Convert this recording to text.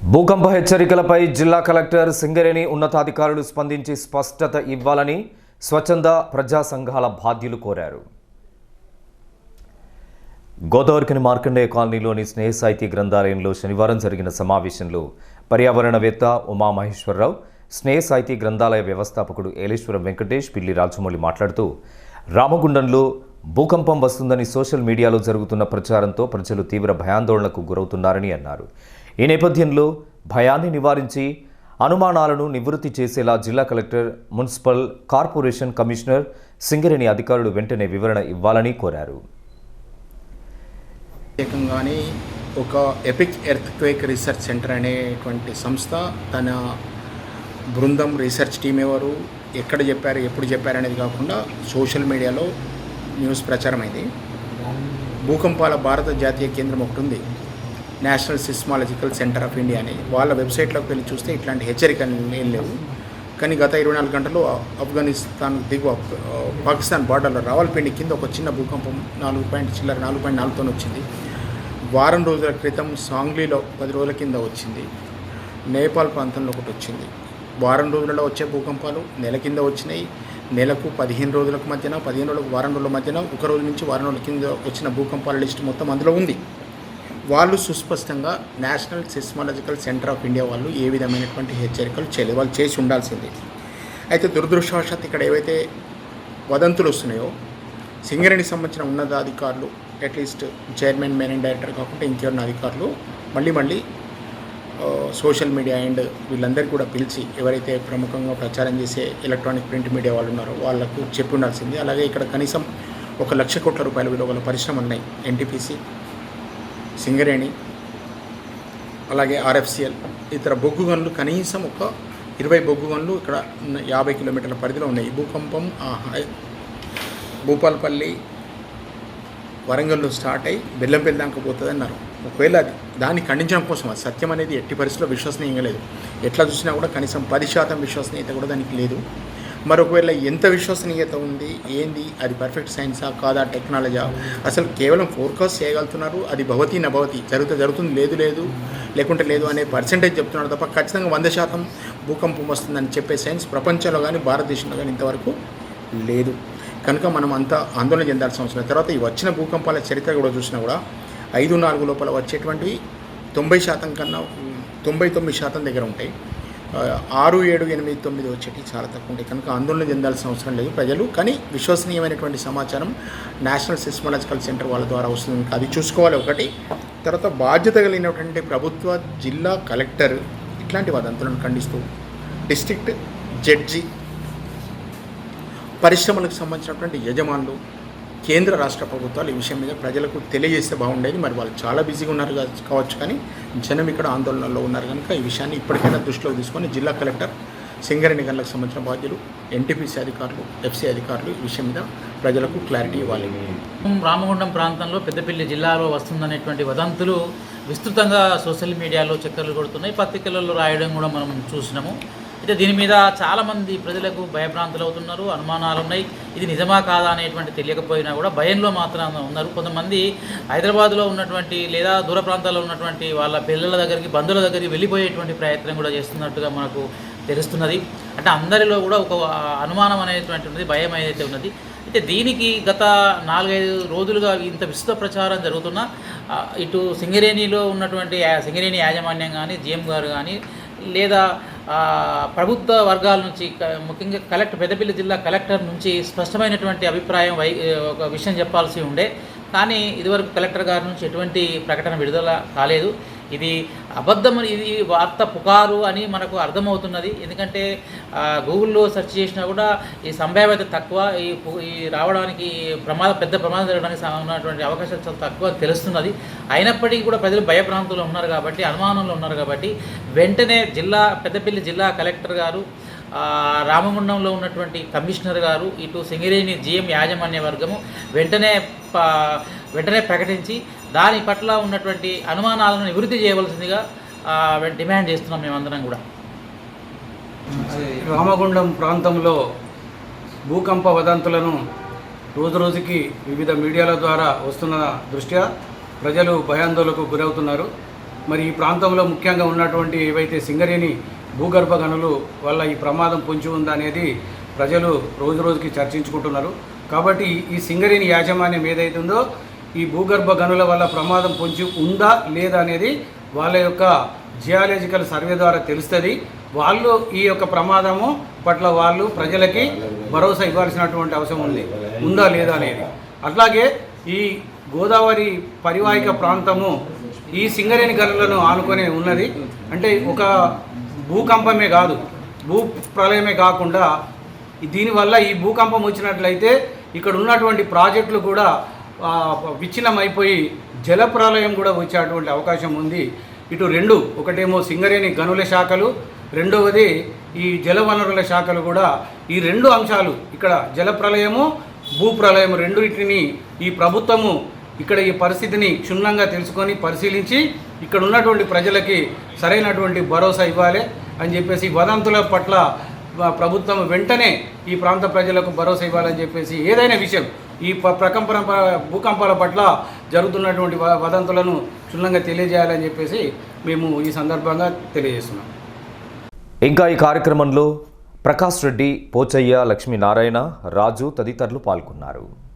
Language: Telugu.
భూకంప హెచ్చరికలపై జిల్లా కలెక్టర్ సింగరేణి ఉన్నతాధికారులు స్పందించి స్పష్టత ఇవ్వాలని స్వచ్ఛంద ప్రజా సంఘాల బాధ్యులు కోరారు. గోదావరికని మార్కండేయ కాలనీలోని స్నేహ సాహితీ గ్రంథాలయంలో శనివారం జరిగిన సమావేశంలో పర్యావరణవేత్త ఉమామహేశ్వరరావు స్నేహ సాహితీ గ్రంథాలయ వ్యవస్థాపకుడు ఏలేశ్వరం వెంకటేష్ పిల్లి రాజమౌళి మాట్లాడుతూ రామగుండంలో భూకంపం వస్తుందని సోషల్ మీడియాలో జరుగుతున్న ప్రచారంతో ప్రజలు తీవ్ర భయాందోళనకు గురవుతున్నారని అన్నారు. ఈ నేపథ్యంలో భయాన్ని నివారించి అనుమానాలను నివృత్తి చేసేలా జిల్లా collector municipal corporation commissioner Singareni అధికారులు వెంటనే వివరణ ఇవ్వాలని కోరారు. ప్రత్యేకంగానే ఒక epic earthquake research centre అనేటువంటి సంస్థ తన బృందం రీసెర్చ్ టీం ఎవరు ఎక్కడ చెప్పారు ఎప్పుడు చెప్పారు అనేది కాకుండా సోషల్ మీడియాలో న్యూస్ ప్రచారమైంది. భూకంపాల భారత జాతీయ కేంద్రం ఒకటి ఉంది. National seismological centre of India అని. వాళ్ళ వెబ్సైట్లోకి వెళ్ళి చూస్తే ఇట్లాంటి హెచ్చరికలు ఏం లేవు. కానీ గత ఇరవై నాలుగు గంటలు ఆఫ్ఘనిస్తాన్ దిగువ పాకిస్తాన్ బార్డర్లో రావల్పిండి కింద ఒక చిన్న భూకంపం నాలుగు పాయింట్ చిల్లర నాలుగు పాయింట్ నాలుగుతో వచ్చింది. వారం రోజుల క్రితం సాంగ్లీలో పది రోజుల కింద వచ్చింది. నేపాల్ ప్రాంతంలో ఒకటి వచ్చింది. వారం రోజులలో వచ్చే భూకంపాలు నెల కింద వచ్చినాయి. నెలకు పదిహేను రోజులకు మధ్యన పదిహేను రోజులకు వారం రోజుల మధ్యన ఒక రోజు నుంచి వారం రోజుల కింద వచ్చిన భూకంపాల లిస్ట్ మొత్తం అందులో ఉంది. వాళ్ళు సుస్పష్టంగా national seismological centre of India వాళ్ళు ఏ విధమైనటువంటి హెచ్చరికలు చేయలేదు. వాళ్ళు చేసి ఉండాల్సింది. అయితే దురదృష్టవశాత్తు ఇక్కడ ఏవైతే వదంతులు వస్తున్నాయో సింగరేణికి సంబంధించిన ఉన్నతాధికారులు అట్లీస్ట్ చైర్మన్ మేనేజ్ డైరెక్టర్ కాకుండా ఇంకెవరిన అధికారులు మళ్ళీ మళ్ళీ సోషల్ మీడియా అండ్ వీళ్ళందరికీ కూడా పిలిచి ఎవరైతే ప్రముఖంగా ప్రచారం చేసే ఎలక్ట్రానిక్ ప్రింట్ మీడియా వాళ్ళు ఉన్నారో వాళ్ళకు చెప్పి ఉండాల్సింది. అలాగే ఇక్కడ కనీసం ఒక లక్ష కోట్ల రూపాయల విలువ గల పరిశ్రమలు ఉన్నాయి. ఎన్టీపీసీ సింగరేణి అలాగే ఆర్ఎఫ్సిఎల్. ఇతర బొగ్గు గనులు కనీసం ఒక ఇరవై బొగ్గు గనులు ఇక్కడ ఉన్న యాభై కిలోమీటర్ల పరిధిలో ఉన్నాయి. భూకంపం భూపాలపల్లి వరంగల్లో స్టార్ట్ అయ్యి బెల్లంపల్లి దాకా పోతుంది అన్నారు ఒకవేళ అది దాన్ని ఖండించడం కోసం అది సత్యం అనేది ఎట్టి పరిస్థితిలో విశ్వసనీయంగా లేదు. ఎట్లా చూసినా కూడా కనీసం పది శాతం విశ్వసనీయత కూడా దానికి లేదు. మరొకవేళ ఎంత విశ్వసనీయత ఉంది ఏంది అది పర్ఫెక్ట్ సైన్సా కాదా టెక్నాలజీ అసలు కేవలం ఫోర్కాస్ట్ చేయగలుగుతున్నారు అది భవతి నభవతి జరుగుతా జరుగుతుంది లేదు లేదు లేకుంటే లేదు అనే పర్సంటేజ్ చెప్తున్నారు తప్ప ఖచ్చితంగా వంద శాతం భూకంపం వస్తుందని చెప్పే సైన్స్ ప్రపంచంలో కానీ భారతదేశంలో కానీ ఇంతవరకు లేదు. కనుక మనం అంతా ఆందోళన చెందాల్సిన అవసరం తర్వాత ఈ వచ్చిన భూకంపాల చరిత్ర కూడా చూసినా కూడా ఐదు నాలుగు లోపల వచ్చేటువంటివి తొంభై శాతం కన్నా తొంభై తొమ్మిది శాతం దగ్గర ఉంటాయి. ఆరు ఏడు ఎనిమిది తొమ్మిది వచ్చేటి చాలా తక్కువ ఉంటాయి. కనుక ఆందోళన చెందాల్సిన అవసరం లేదు ప్రజలు. కానీ విశ్వసనీయమైనటువంటి సమాచారం నేషనల్ సిస్మలాజికల్ సెంటర్ వాళ్ళ ద్వారా వస్తుంది అది చూసుకోవాలి ఒకటి. తర్వాత బాధ్యత కలిగినటువంటి ప్రభుత్వ జిల్లా కలెక్టర్ ఇట్లాంటి వదంతులను ఖండిస్తూ డిస్ట్రిక్ట్ జడ్జి పరిశ్రమలకు సంబంధించినటువంటి యజమానులు కేంద్ర రాష్ట్ర ప్రభుత్వాలు ఈ విషయం మీద ప్రజలకు తెలియజేస్తే బాగుండేది. మరి వాళ్ళు చాలా బిజీగా ఉన్నారు కావచ్చు కానీ జనం ఇక్కడ ఆందోళనలో ఉన్నారు కనుక ఈ విషయాన్ని ఇప్పటికైనా దృష్టిలో తీసుకొని జిల్లా కలెక్టర్ సింగరేణి గనులకు సంబంధించిన బాధ్యులు ఎన్టీపీసీ అధికారులు ఎఫ్సీ అధికారులు ఈ విషయం మీద ప్రజలకు క్లారిటీ ఇవ్వాలి. రామగుండం ప్రాంతంలో పెద్దపల్లి జిల్లాలో వస్తుందనేటువంటి వదంతులు విస్తృతంగా సోషల్ మీడియాలో చక్కర్లు కొడుతున్నాయి. పత్రికలలో రాయడం కూడా మనం చూసినాము. అయితే దీని మీద చాలామంది ప్రజలకు భయభ్రాంతులు అవుతున్నారు అనుమానాలు ఉన్నాయి. ఇది నిజమా కాదా అనేటువంటి తెలియకపోయినా కూడా భయంలో మాత్రం ఉన్నారు. కొంతమంది హైదరాబాద్లో ఉన్నటువంటి లేదా దూర ప్రాంతాల్లో ఉన్నటువంటి వాళ్ళ పిల్లల దగ్గరికి బంధువుల దగ్గరికి వెళ్ళిపోయేటువంటి ప్రయత్నం కూడా చేస్తున్నట్టుగా మనకు తెలుస్తున్నది. అంటే అందరిలో కూడా ఒక అనుమానం అనేటువంటి ఉన్నది భయం ఏదైతే ఉన్నది. అయితే దీనికి గత నాలుగైదు రోజులుగా ఇంత విస్తృత ప్రచారం జరుగుతున్నా ఇటు సింగరేణిలో ఉన్నటువంటి సింగరేణి యాజమాన్యం కానీ జిఎం గారు కానీ లేదా ప్రభుత్వ వర్గాల నుంచి క- ముఖ్యంగా కలెక్టర్ పెద్దపల్లి జిల్లా కలెక్టర్ నుంచి స్పష్టమైనటువంటి అభిప్రాయం వై ఒక విషయం చెప్పాల్సి ఉండే. కానీ ఇదివరకు కలెక్టర్ గారి నుంచి ఎటువంటి ప్రకటన విడుదల కాలేదు. ఇది అబద్ధం ఇది వార్త పుకారు అని మనకు అర్థమవుతున్నది. ఎందుకంటే గూగుల్లో సెర్చ్ చేసినా కూడా ఈ సంభావ్యత తక్కువ ఈ ఈ రావడానికి ప్రమాద పెద్ద ప్రమాదం జరగడానికి ఉన్నటువంటి అవకాశాలు చాలా తక్కువ తెలుస్తున్నది. అయినప్పటికీ కూడా ప్రజలు భయప్రాంతంలో ఉన్నారు కాబట్టి అనుమానంలో ఉన్నారు కాబట్టి వెంటనే జిల్లా పెద్దపల్లి జిల్లా కలెక్టర్ గారు రామగుండంలో ఉన్నటువంటి కమిషనర్ గారు ఇటు సింగరేణి జిఎం యాజమాన్య వర్గము వెంటనే ప- వెంటనే ప్రకటించి దాని పట్ల ఉన్నటువంటి అనుమానాలను నివృత్తి చేయవలసిందిగా డిమాండ్ చేస్తున్నాం మేమందరం కూడా. రామగుండం ప్రాంతంలో భూకంప వదంతులను రోజు రోజుకి వివిధ మీడియాల ద్వారా వస్తున్న దృష్ట్యా ప్రజలు భయాందోళనకు గురవుతున్నారు. మరి ఈ ప్రాంతంలో ముఖ్యంగా ఉన్నటువంటి ఏవైతే సింగరేణి భూగర్భ గనులు వల్ల ఈ ప్రమాదం పొంచి ఉందా అనేది ప్రజలు రోజు రోజుకి చర్చించుకుంటున్నారు. కాబట్టి ఈ సింగరేణి యాజమాన్యం ఏదైతుందో ఈ భూగర్భ గనుల వల్ల ప్రమాదం పొంచి ఉందా లేదా అనేది వాళ్ళ యొక్క జియాలజికల్ సర్వే ద్వారా తెలుస్తుంది. వాళ్ళు ఈ యొక్క ప్రమాదము పట్ల వాళ్ళు ప్రజలకి భరోసా ఇవ్వాల్సినటువంటి అవసరం ఉంది. ఉందా లేదా అనేది. అట్లాగే ఈ గోదావరి పరివాహిక ప్రాంతము ఈ సింగరేణి గనులను ఆనుకొని ఉన్నది. అంటే ఒక భూకంపమే కాదు. భూ ప్రళయమే కాకుండా దీనివల్ల ఈ భూకంపం వచ్చినట్లయితే ఇక్కడ ఉన్నటువంటి ప్రాజెక్టులు కూడా విచ్ఛిన్నమైపోయి జల కూడా వచ్చేటువంటి అవకాశం ఉంది. ఇటు రెండు ఒకటేమో సింగరేణి గనుల శాఖలు రెండవది ఈ జలవనరుల శాఖలు కూడా. ఈ రెండు అంశాలు ఇక్కడ జలప్రలయము భూ రెండింటిని ఈ ప్రభుత్వము ఇక్కడ ఈ పరిస్థితిని క్షుణ్ణంగా తెలుసుకొని పరిశీలించి ఇక్కడ ఉన్నటువంటి ప్రజలకి సరైనటువంటి భరోసా ఇవ్వాలి అని చెప్పేసి వదంతుల పట్ల ప్రభుత్వం వెంటనే ఈ ప్రాంత ప్రజలకు భరోసా ఇవ్వాలని చెప్పేసి ఏదైనా విషయం ఈ ప- ప్రకంపన ప- భూకంపాల పట్ల జరుగుతున్నటువంటి వ- వదంతులను క్షుణ్ణంగా తెలియజేయాలని చెప్పేసి మేము ఈ సందర్భంగా తెలియజేస్తున్నాం. ఇంకా ఈ కార్యక్రమంలో ప్రకాష్ రెడ్డి పోచయ్య లక్ష్మీనారాయణ రాజు తదితరులు పాల్గొన్నారు.